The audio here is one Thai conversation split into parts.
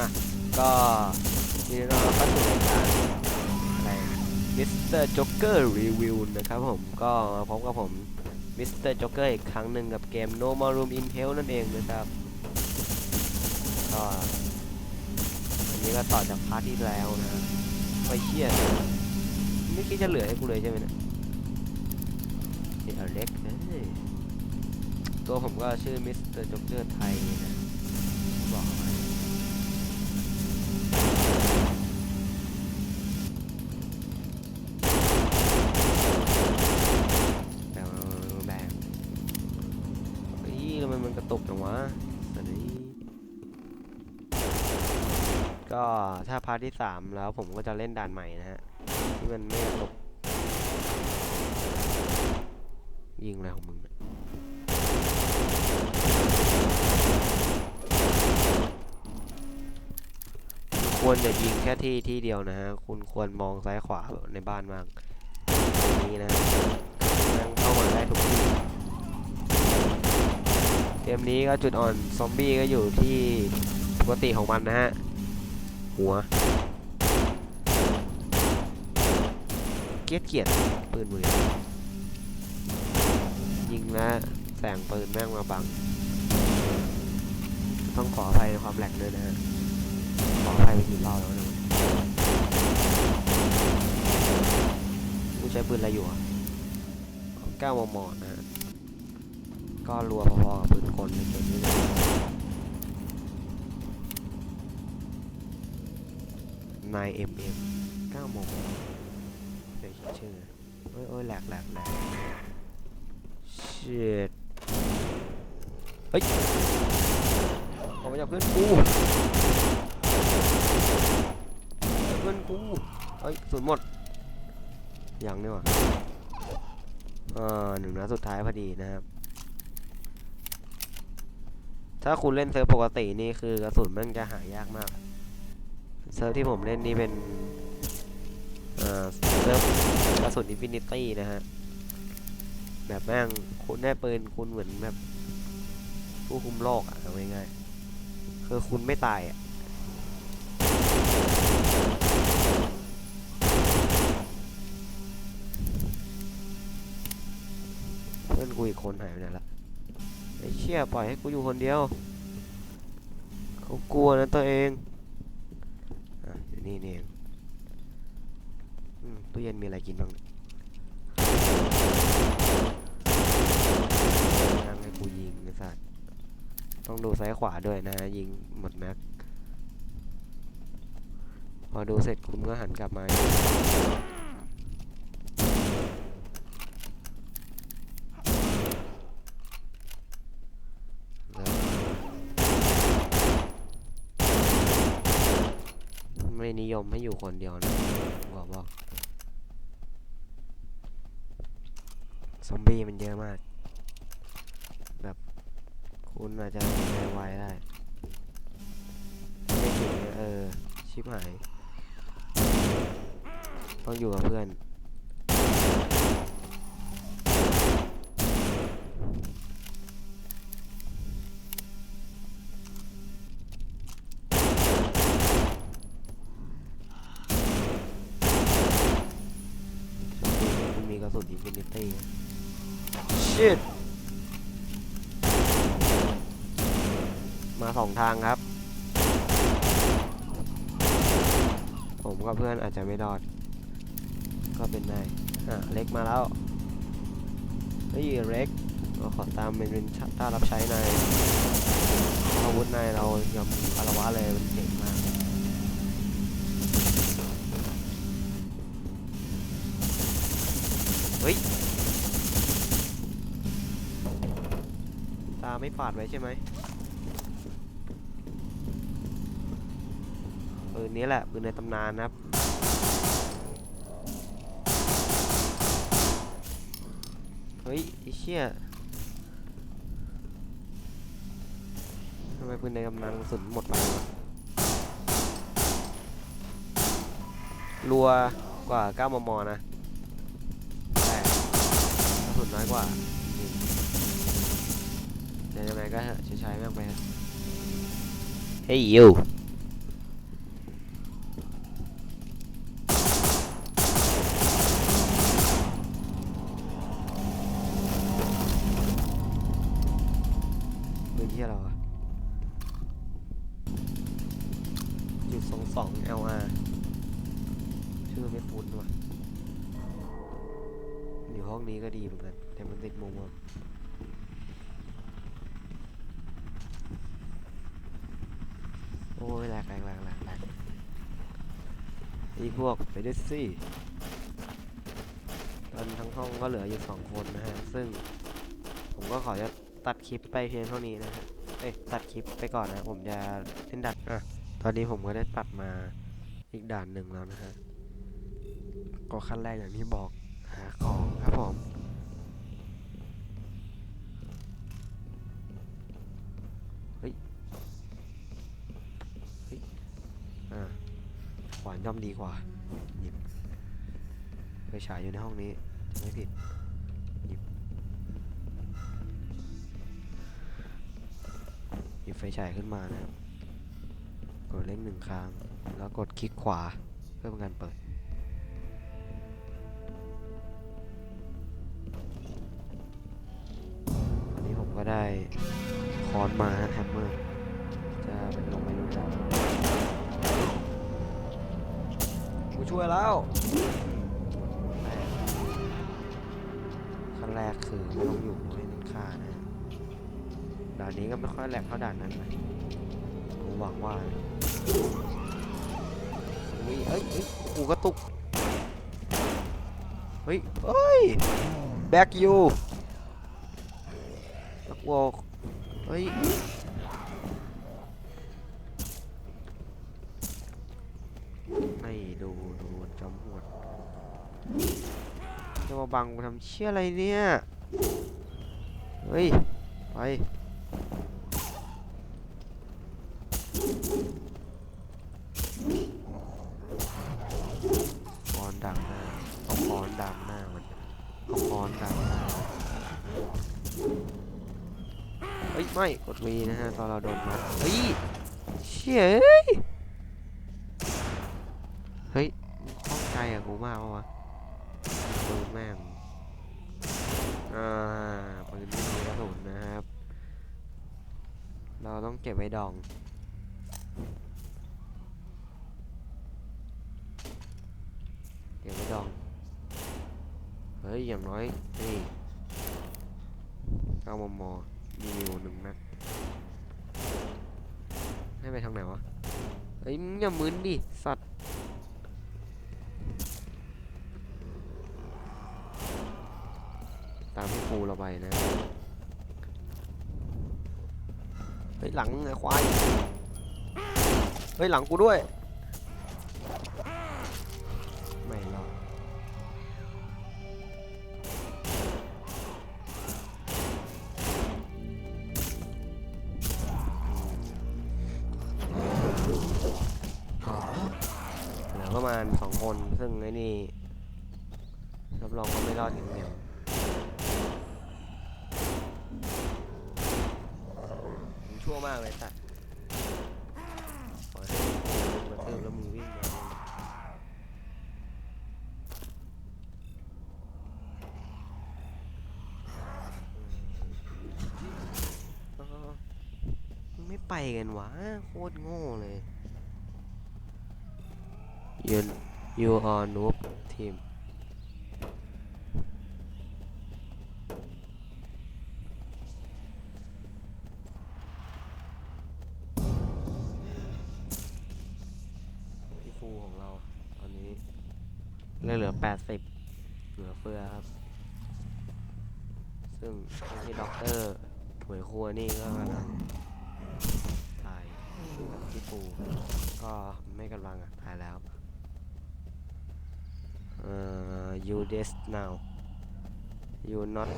อะก็ยินดีต้อนรับเข้าสู่รายการอะไรมิสเตอร์จ็อกเกอร์รีวิวนะครับผมก็มาพบกับผมมิสเตอร์จ็อกเกอร์อีกครั้งหนึ่งกับเกม No More Room in Hell นั่นเองนะครับก็อันนี้ก็ต่อจากพาร์ทที่แล้วนะไปเชี่ยไม่คิดจะเหลือให้กูเลยใช่ไหมนี่ยเด็กเล็กเอ้ยตัวผมก็ชื่อมิสเตอร์จ็อกเกอร์ไทยนะ ก็ถ้าพาร์ทที่สามแล้วผมก็จะเล่นด่านใหม่นะฮะ ที่มันไม่กระตุกยิงอะไรของมึงเนี่ยคุณควรจะยิงแค่ที่ที่เดียวนะฮะ คุณควรมองซ้ายขวาในบ้านมากนี้นะแม่งเข้ามาได้ทุกที่เกมนี้ก็จุดอ่อนซอมบี้ก็อยู่ที่ปกติของมันนะฮะ หัว เกียดเกียดปืนมือ ยิงนะแสงปืนแม่งมาบัง ต้องขออภัยในความแหลกด้วยนะฮะ ขออภัยไปกี่รอบแล้วนะกูใช้ปืนอะไรอยู่อะ9มมนะฮะ ก็รัวพอๆกับปืนคนในเกมนี้เลย นาย MM 9โมมเดี๋ยชื่อโอ้ยโอ้ยแหลกแหลกแหลกเชิดเฮ้ยออกมาจากเพื่อนกูเพื่อนกูเฮ้ยสุดหมด ยังเนี่หว่าเออหนึ่งนัดสุดท้ายพอดีนะครับถ้าคุณเล่นเซิร์ฟปกตินี่คือกระสุนมันจะหายากมาก เซิร์ฟที่ผมเล่นนี่เป็นเอ่อเซิร์ฟกระสุนอินฟินิตี้นะฮะแบบแม่งคุณได้ปืนคุณเหมือนแบบ ผู้คุมโลกอะเอาง่ายๆคือคุณไม่ตายอะเพื่อนกูอีกคนหายไปไหนละไอ้เชี่ยปล่อยให้กูอยู่คนเดียว เขากลัวนะตัวเอง นี่นี่ตู้เย็นมีอะไรกินบ้างนั่งให้กูยิงไอ้สัสต้องดูซ้ายขวาด้วยนะ ยิงหมดแม็ก พอดูเสร็จคุณก็หันกลับมายิง ไม่นิยมให้อยู่คนเดียวนะบอกบอกซอมบี้มันเยอะมาก แบบคุณอาจจะใจไวได้ไม่ถึงเนี่ยเออ ชิบหาย ต้องอยู่กับเพื่อน สุนอินฟินิตี้ชิตมาสองทางครับ ผมกับเพื่อนอาจจะไม่รอด ก็เป็นได้อะเล็กมาแล้วเฮ้ยเล็กเราขอตามเป็นเป็นต้ารับใช้นายอาวุธนายเรายอมคารวะเลยมันเก่งมาก เฮ้ย ตาไม่ฝาดไว้ใช่ไหมปืนนี้แหละปืนในตำนานนะครับเฮ้ยไอ้เชี่ยทำไมปืนในตำนานสุนหมดไปรัวกว่า 9 มม นะ สุดน้อยกว่าจะยังไงก็ใช้แม่งไปฮะเฮ้ยยูปืนที่อะจุดสองสอ LR ชื่อไม่คุ้นวะอยู่ห้องนี้ก็ดีเหมือนกัน แต่มันติดมุมอะโอ้ยแหลกแหลกแหลกแหลกแหลกนี่พวกไปด้วยสิตอนทั้งห้องก็เหลืออยู่สองคนนะฮะ ซึ่งผมก็ขอจะตัดคลิปไปเพียงเท่านี้นะฮะ เอ้ยตัดคลิปไปก่อนนะ ผมจะเล่นดัดอะตอนนี้ผมก็ได้ตัดมาอีกด่านหนึ่งแล้วนะฮะก็ขั้นแรกอย่างที่บอกหาของครับผม ย่อมดีกว่า หยิบไปฉายอยู่ในห้องนี้ ไม่ผิด หยิบ หยิบไฟฉายขึ้นมานะครับกดเลขหนึ่งครั้ง แล้วกดคลิกขวาเพื่อเป็นการเปิดตอนนี้ผมก็ได้คอนมาแฮมเมอร์ ช่วยแล้วขั้นแรกคือไม่ต้องอยู่ให้เน้นค่านะด่านนี้ก็ไม่ค่อยแหลกเท่าด่านนั้นนะผมหวังว่านะเฮ้ยเอ้ยกูกระตุกเฮ้ยเอ้ยแบ็กยูแบ็กวอลเฮ้ย ไม่ดูดูจอมหวดจะมาบังกูทำเชี่ยอะไรเนี่ย เฮ้ย ไป คอนดังหน้าเอาคอนดังหน้ามันเอาคอนดังหน้าเฮ้ย ไม่ กดวีนะฮะ ตอนเราโดนมาเฮ้ย เชี่ย เฮ้ยข้องใจอะกูมากวะปืนแม่งอ่าปืนไม่มีกระสุนนะครับ เราต้องเก็บไว้ดองเก็บไว้ดอง เฮ้ย อย่างน้อย นี่เก้ามมมีมิวหนึ่งนัดให้ไปทางไหนวะเฮ้ยมึงอย่ามึนดิ สัตว์ ตามที่ครูเรา ไปนะเฮ้ยหลังไอ้ควายเฮ้ยหลังกูด้วยไม่รอดเหลือประมาณสองคนซึ่งไอ้นี่รับรองว่าไม่รอดอย่างเดียว ชั่วมากเลยสัตว์ปล่อให้มึงมาตื้อแล้วมึงวิ่งมาไม่ไปกันวะโคตรโง่เลยยืน you are noob team พี่ ซึ่งที่ด็อกเตอร์หวยครัวนี่ก็กำลังตายพี่ฟูก็ไม่กำลังอะตายแล้ว เอ่อ you dead now you not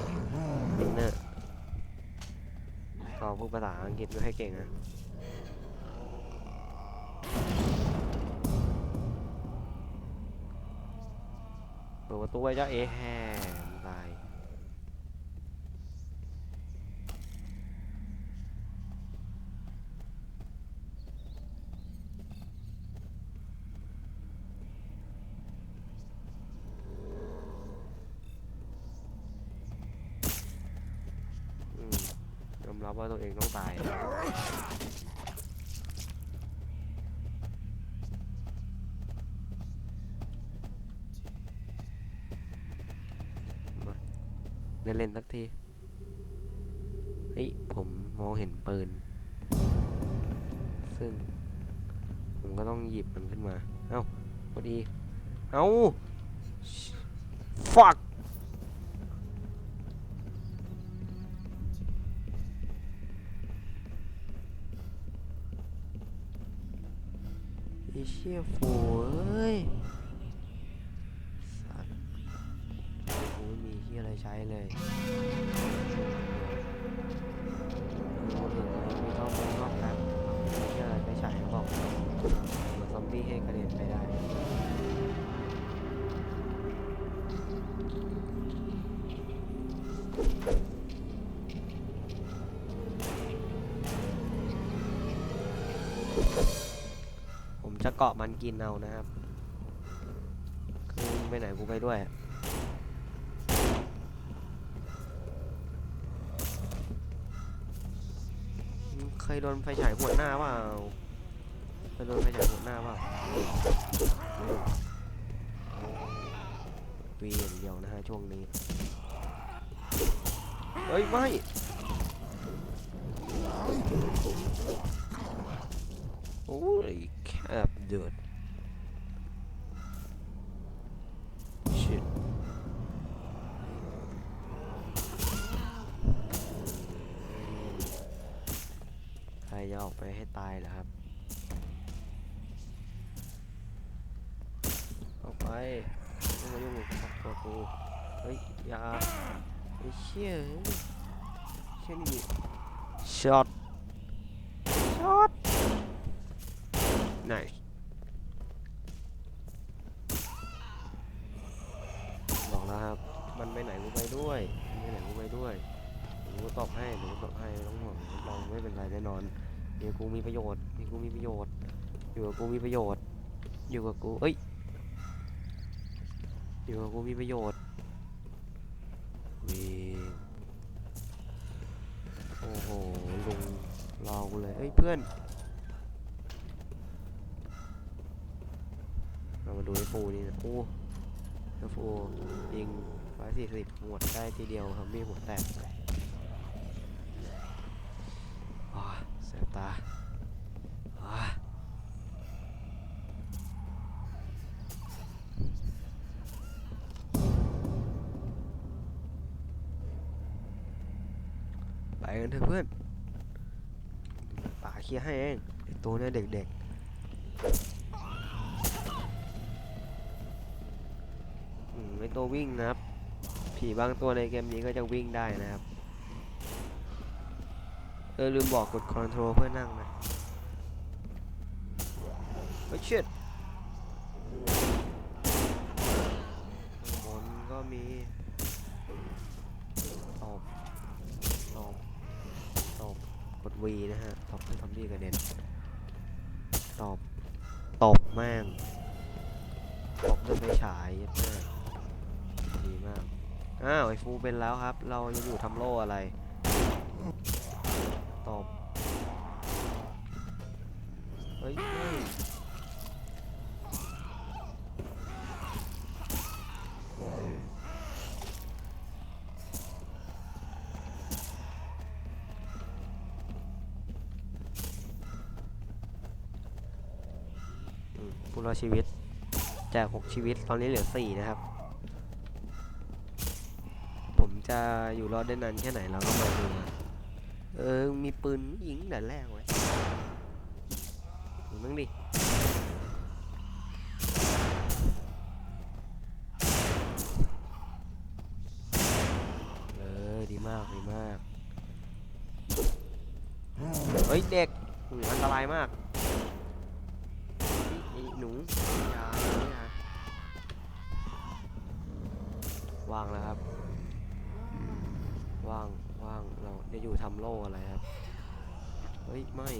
winner ก็พูดภาษาอังกฤษไม่ค่อยเก่งนะเปิดประตูไว้เจ้าเอแฮมตาย ว่าตัวเองต้องตาย มาเล่นสักที เฮ้ย ผมมองเห็นปืน ซึ่ง ผมก็ต้องหยิบมันขึ้นมา เอ้าพอดี เอ้า ชี่ยโฟูเอ้ยสัตว์ไม่มีที่อะไรใช้เลยรู้ถึงเลยไม่ต้องไม่ต้องครับมีที่อะไรไปใช้บอกเดี๋ยวซอมบี้ให้กระเด็นไปได้ จะเกาะมันกินเอานะครับ คือไปไหนกูไปด้วย เคยโดนไฟฉายหัวหน้าเปล่าเคยโดนไฟฉายหัวหน้าเปล่าปีอย่างเดียวนะฮะช่วงนี้ เฮ้ย ไม่ โอ้ย แคบเดือด shit ใครจะออกไปให้ตายเหรอครับ ออกไปไม่มายุ่งกับตัวกู เฮ้ย อย่าไอ้เชี่ยเชี่ยนี่ช็อตช็อต nice บอกแล้วครับ มันไปไหนกูไปด้วยมันไปไหนกูไปด้วยหนูตอบให้หนูตอบให้ไม่ต้องห่วงรับรองไม่เป็นไรแน่นอนเดี๋ยวกูมีประโยชน์มีกูมีประโยชน์ อยู่กับกูมีประโยชน์ อยู่กับกูเอ้ย อยู่กับกูมีประโยชน์วีโอ้โหลุงรอกูเลยเอ้ยเพื่อน เรามาดูไอ้ ฟูนี่นะโอ้ไอ้ฟูยิงร้อยสี่สิบหมดได้ทีเดียวครับมีหัวแตกเลยอ้าแสบตาอ้าไปกันเถอะเพื่อนป่าเคลียร์ให้เองตัวเนี้ยเด็กๆ ตัววิ่งนะครับ ผีบางตัวในเกมนี้ก็จะวิ่งได้นะครับ เออลืมบอกกดคอนโทรลเพื่อนั่งนะเฮ้ยชิดบนก็มีตบตบตบกด V นะฮะตบให้ทำดีกระเด็นตบตบแม่งตบด้วยไฟฉายยัดแม่ ดีมาก อ้าวไอ้ฟูเป็นแล้วครับ เราจะอยู่ทำโล่อะไร ตบ เฮ้ยผู้รอดชีวิตจาก 6 ชีวิตตอนนี้เหลือ 4 นะครับ ผมจะ อยู่รอดได้นานแค่ไหนเราก็มาดูเออ มีปืนยิงแต่แรกไว้มึงดิเออดีมากดีมาก เฮ้ย เด็กอันตรายมากไอ้หนูอย่าอย่าวางแล้วครับ ว่างว่างเรา จะอยู่ทำโล่อะไรครับ เฮ้ย ไม่